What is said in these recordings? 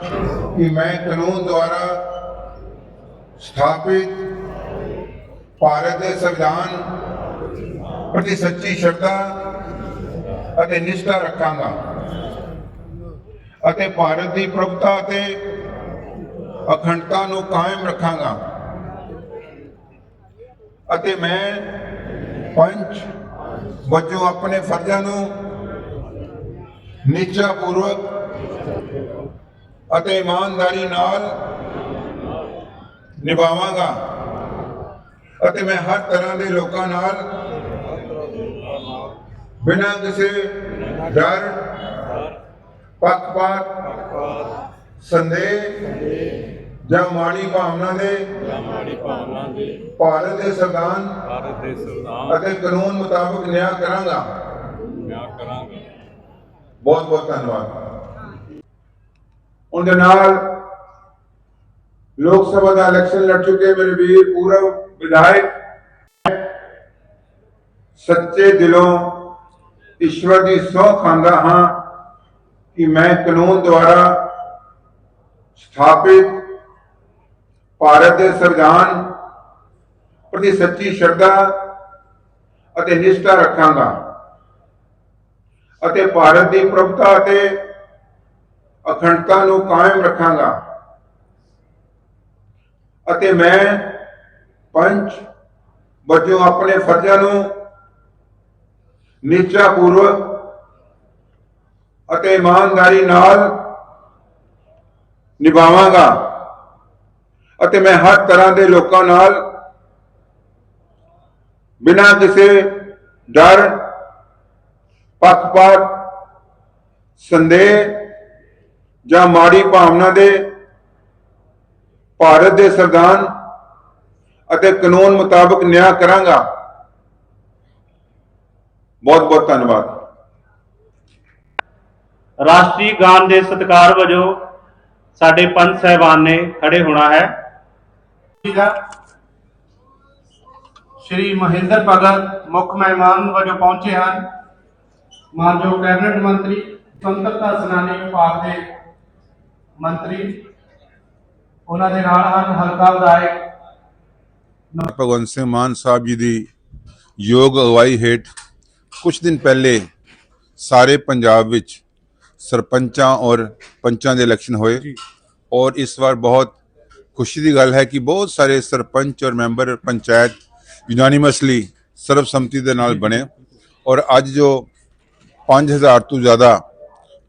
कि मैं कानून द्वारा ਸਥਾਪਿਤ ਭਾਰਤ ਦੇ ਸੰਵਿਧਾਨ ਪ੍ਰਤੀ ਸੱਚੀ ਸ਼ਰਧਾ ਅਤੇ ਨਿਸ਼ਠਾ ਰੱਖਾਂਗਾ ਅਤੇ ਭਾਰਤ ਦੀ ਪ੍ਰਭੁਤਾ ਅਤੇ ਅਖੰਡਤਾ ਨੂੰ ਕਾਇਮ ਰੱਖਾਂਗਾ ਅਤੇ ਮੈਂ ਪੰਚ ਵਜੋਂ ਆਪਣੇ ਫਰਜ਼ਾਂ ਨੂੰ ਨਿਸ਼ਚਾਪੂਰਵਕ ਅਤੇ ਇਮਾਨਦਾਰੀ ਨਾਲ ਨਿਭਾਵਾਂਗਾ। ਅਤੇ ਮੈਂ ਹਰ ਤਰ੍ਹਾਂ ਦੇ ਲੋਕਾਂ ਨਾਲ ਬਿਨਾਂ ਕਿਸੇ ਡਰ ਪੱਖਪਾਤ ਸੰਦੇਹ ਜਾਂ ਮਾੜੀ ਭਾਵਨਾ ਦੇ ਮਾੜੀ ਭਾਵਨਾ ਦੇ ਭਾਰਤ ਦੇ ਸੰਵਿਧਾਨ ਭਾਰਤ ਦੇ ਸੰਵਿਧਾਨ ਅਤੇ ਕਾਨੂੰਨ ਮੁਤਾਬਕ ਨਿਆਂ ਕਰਾਂਗਾ। ਨਿਆਂ ਕਰਾਂਗਾ। ਬਹੁਤ ਬਹੁਤ ਧੰਨਵਾਦ। ਉਹਦੇ ਨਾਲ ਲੋਕ ਸਭਾ ਦਾ ਇਲੈਕਸ਼ਨ ਲੜ ਚੁੱਕੇ ਮੇਰੇ ਵੀਰ, ਪੂਰਵ ਵਿਧਾਇਕ। ਸੱਚੇ ਦਿਲੋਂ ਈਸ਼ਵਰ ਦੀ ਸਹੁੰ ਖਾਂਦਾ ਹਾਂ ਕਿ ਮੈਂ ਕਾਨੂੰਨ ਦੁਆਰਾ ਸਥਾਪਿਤ ਭਾਰਤ ਦੇ ਸੰਵਿਧਾਨ ਪ੍ਰਤੀ ਸੱਚੀ ਸ਼ਰਧਾ ਅਤੇ ਨਿਸ਼ਠਾ ਰੱਖਾਂਗਾ ਅਤੇ ਭਾਰਤ ਦੀ ਪ੍ਰਭੁਤਾ ਅਤੇ ਅਖੰਡਤਾ ਨੂੰ ਕਾਇਮ ਰੱਖਾਂਗਾ। ਅਤੇ ਮੈਂ ਪੰਚ ਵਜੋਂ ਆਪਣੇ ਫਰਜ਼ਾਂ ਨੂੰ ਨਿਚਾ ਨਿਸ਼ਚਾਪੂਰਵਕ ਅਤੇ ਇਮਾਨਦਾਰੀ ਨਾਲ ਨਿਭਾਵਾਂਗਾ। ਅਤੇ ਮੈਂ ਹਰ ਤਰ੍ਹਾਂ ਦੇ ਲੋਕਾਂ ਨਾਲ ਬਿਨਾਂ ਕਿਸੇ ਡਰ, ਪੱਖਪਾਤ, ਸੰਦੇਹ ਜਾਂ ਮਾੜੀ ਭਾਵਨਾ ਦੇ ਭਾਰਤ ਦੇ ਸੰਵਿਧਾਨ ਅਤੇ ਕਾਨੂੰਨ ਮੁਤਾਬਕ ਨਿਆਂ ਕਰਾਂਗਾ। ਬਹੁਤ ਬਹੁਤ ਧੰਨਵਾਦ। ਰਾਸ਼ਟਰੀ ਗਾਨ ਦੇ ਸਤਿਕਾਰ ਵਜੋਂ ਸਾਡੇ ਪੰਚ ਸਹਿਬਾਨ ਨੇ ਖੜੇ ਹੋਣਾ ਹੈ। ਸ਼੍ਰੀ ਮਹਿੰਦਰ ਭਗਤ ਮੁੱਖ ਮਹਿਮਾਨ ਵਜੋਂ ਪਹੁੰਚੇ ਹਨ। ਮਾਨਯੋਗ ਕੈਬਨਿਟ ਮੰਤਰੀ ਸੁਤੰਤਰਤਾ ਸੈਨਾਨੀ ਵਿਭਾਗ ਦੇ ਮੰਤਰੀ ਉਹਨਾਂ ਦੇ ਨਾਲ ਹਨ ਹਲਕਾ ਵਿਧਾਇਕ ਭਗਵੰਤ ਸਿੰਘ ਮਾਨ ਸਾਹਿਬ ਜੀ ਦੀ ਯੋਗ ਅਗਵਾਈ ਹੇਠ ਕੁਝ ਦਿਨ ਪਹਿਲੇ ਸਾਰੇ ਪੰਜਾਬ ਵਿੱਚ ਸਰਪੰਚਾਂ ਔਰ ਪੰਚਾਂ ਦੇ ਇਲੈਕਸ਼ਨ ਹੋਏ ਔਰ ਇਸ ਵਾਰ ਬਹੁਤ ਖੁਸ਼ੀ ਦੀ ਗੱਲ ਹੈ ਕਿ ਬਹੁਤ ਸਾਰੇ ਸਰਪੰਚ ਔਰ ਮੈਂਬਰ ਪੰਚਾਇਤ ਯੂਨਾਨੀਮਸਲੀ ਸਰਬਸੰਮਤੀ ਦੇ ਨਾਲ ਬਣੇ ਔਰ ਅੱਜ ਜੋ 5000 ਤੋਂ ਜ਼ਿਆਦਾ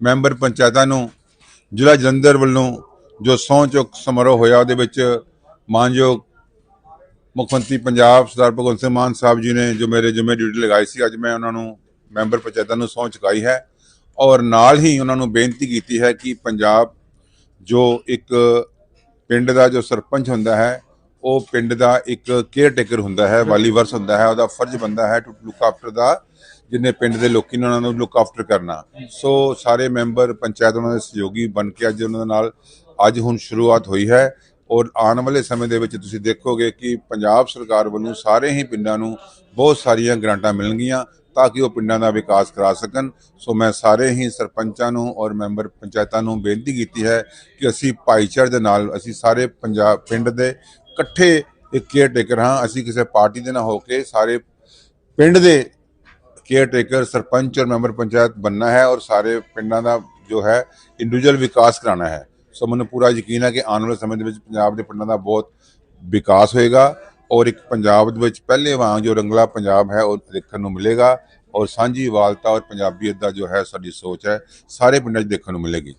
ਮੈਂਬਰ ਪੰਚਾਇਤਾਂ ਨੂੰ ਜ਼ਿਲ੍ਹਾ ਜਲੰਧਰ ਵੱਲੋਂ ਜੋ ਸਹੁੰ ਚੁੱਕ ਸਮਾਰੋਹ ਹੋਇਆ, ਉਹਦੇ ਵਿੱਚ ਮਾਨਯੋਗ ਮੁੱਖ ਮੰਤਰੀ ਪੰਜਾਬ ਸਰਦਾਰ ਭਗਵੰਤ ਸਿੰਘ ਮਾਨ ਸਾਹਿਬ ਜੀ ਨੇ ਜੋ ਮੇਰੇ ਜ਼ਿੰਮੇ ਡਿਊਟੀ ਲਗਾਈ ਸੀ, ਅੱਜ ਮੈਂ ਉਹਨਾਂ ਨੂੰ ਮੈਂਬਰ ਪੰਚਾਇਤਾਂ ਨੂੰ ਸਹੁੰ ਚੁਕਾਈ ਹੈ ਔਰ ਨਾਲ ਹੀ ਉਹਨਾਂ ਨੂੰ ਬੇਨਤੀ ਕੀਤੀ ਹੈ ਕਿ ਪੰਜਾਬ ਜੋ ਇੱਕ ਪਿੰਡ ਦਾ ਜੋ ਸਰਪੰਚ ਹੁੰਦਾ ਹੈ, ਉਹ ਪਿੰਡ ਦਾ ਇੱਕ ਕੇਅਰ ਟੇਕਰ ਹੁੰਦਾ ਹੈ ਵਾਲੀ ਵਰਸ ਹੁੰਦਾ ਹੈ, ਉਹਦਾ ਫਰਜ਼ ਬੰਦਾ ਹੈ ਟੂ ਲੁੱਕ ਆਫਟਰ ਦਾ ਜਿੰਨੇ ਪਿੰਡ ਦੇ ਲੋਕੀ ਨੇ ਉਹਨਾਂ ਨੂੰ ਲੁੱਕ ਆਫਟਰ ਕਰਨਾ। ਸੋ ਸਾਰੇ ਮੈਂਬਰ ਪੰਚਾਇਤ ਉਹਨਾਂ ਦੇ ਸਹਿਯੋਗੀ ਬਣ ਕੇ ਅੱਜ ਉਹਨਾਂ ਦੇ ਨਾਲ, ਅੱਜ ਹੁਣ ਸ਼ੁਰੂਆਤ ਹੋਈ ਹੈ। ਔਰ ਆਉਣ ਵਾਲੇ ਸਮੇਂ ਦੇ ਵਿੱਚ ਤੁਸੀਂ ਦੇਖੋਗੇ ਕਿ ਪੰਜਾਬ ਸਰਕਾਰ ਵੱਲੋਂ ਸਾਰੇ ਹੀ ਪਿੰਡਾਂ ਨੂੰ ਬਹੁਤ ਸਾਰੀਆਂ ਗ੍ਰਾਂਟਾਂ ਮਿਲਣਗੀਆਂ ਤਾਂ ਕਿ ਉਹ ਪਿੰਡਾਂ ਦਾ ਵਿਕਾਸ ਕਰਾ ਸਕਣ। ਸੋ ਮੈਂ ਸਾਰੇ ਹੀ ਸਰਪੰਚਾਂ ਨੂੰ ਔਰ ਮੈਂਬਰ ਪੰਚਾਇਤਾਂ ਨੂੰ ਬੇਨਤੀ ਕੀਤੀ ਹੈ ਕਿ ਅਸੀਂ ਭਾਈਚਾਰੇ ਦੇ ਨਾਲ, ਅਸੀਂ ਸਾਰੇ ਪੰਜਾਬ ਪਿੰਡ ਦੇ ਇਕੱਠੇ ਇੱਕ ਕੇਅਰ ਟੇਕਰ ਹਾਂ। ਅਸੀਂ ਕਿਸੇ ਪਾਰਟੀ ਦੇ ਨਾ ਹੋ ਕੇ ਸਾਰੇ ਪਿੰਡ ਦੇ ਕੇਅਰ ਟੇਕਰ ਸਰਪੰਚ ਔਰ ਮੈਂਬਰ ਪੰਚਾਇਤ ਬੰਨਾ ਹੈ ਔਰ ਸਾਰੇ ਪਿੰਡਾਂ ਦਾ ਜੋ ਹੈ ਇੰਡੀਵਿਜੂਅਲ ਵਿਕਾਸ ਕਰਾਉਣਾ ਹੈ। ਸੋ ਮੈਨੂੰ ਪੂਰਾ ਯਕੀਨ ਹੈ ਕਿ ਆਉਣ ਵਾਲੇ ਸਮੇਂ ਦੇ ਵਿੱਚ ਪੰਜਾਬ ਦੇ ਪਿੰਡਾਂ ਦਾ ਬਹੁਤ ਵਿਕਾਸ ਹੋਏਗਾ ਔਰ ਇੱਕ ਪੰਜਾਬ ਦੇ ਵਿੱਚ ਪਹਿਲੇ ਵਾਂਗ ਜੋ ਰੰਗਲਾ ਪੰਜਾਬ ਹੈ, ਉਹ ਦੇਖਣ ਨੂੰ ਮਿਲੇਗਾ ਔਰ ਸਾਂਝੀ ਵਾਲਤਾ ਔਰ ਪੰਜਾਬੀਅਤ ਦਾ ਜੋ ਹੈ, ਸਾਡੀ ਸੋਚ ਹੈ, ਸਾਰੇ ਪਿੰਡਾਂ 'ਚ ਦੇਖਣ ਨੂੰ ਮਿਲੇਗੀ।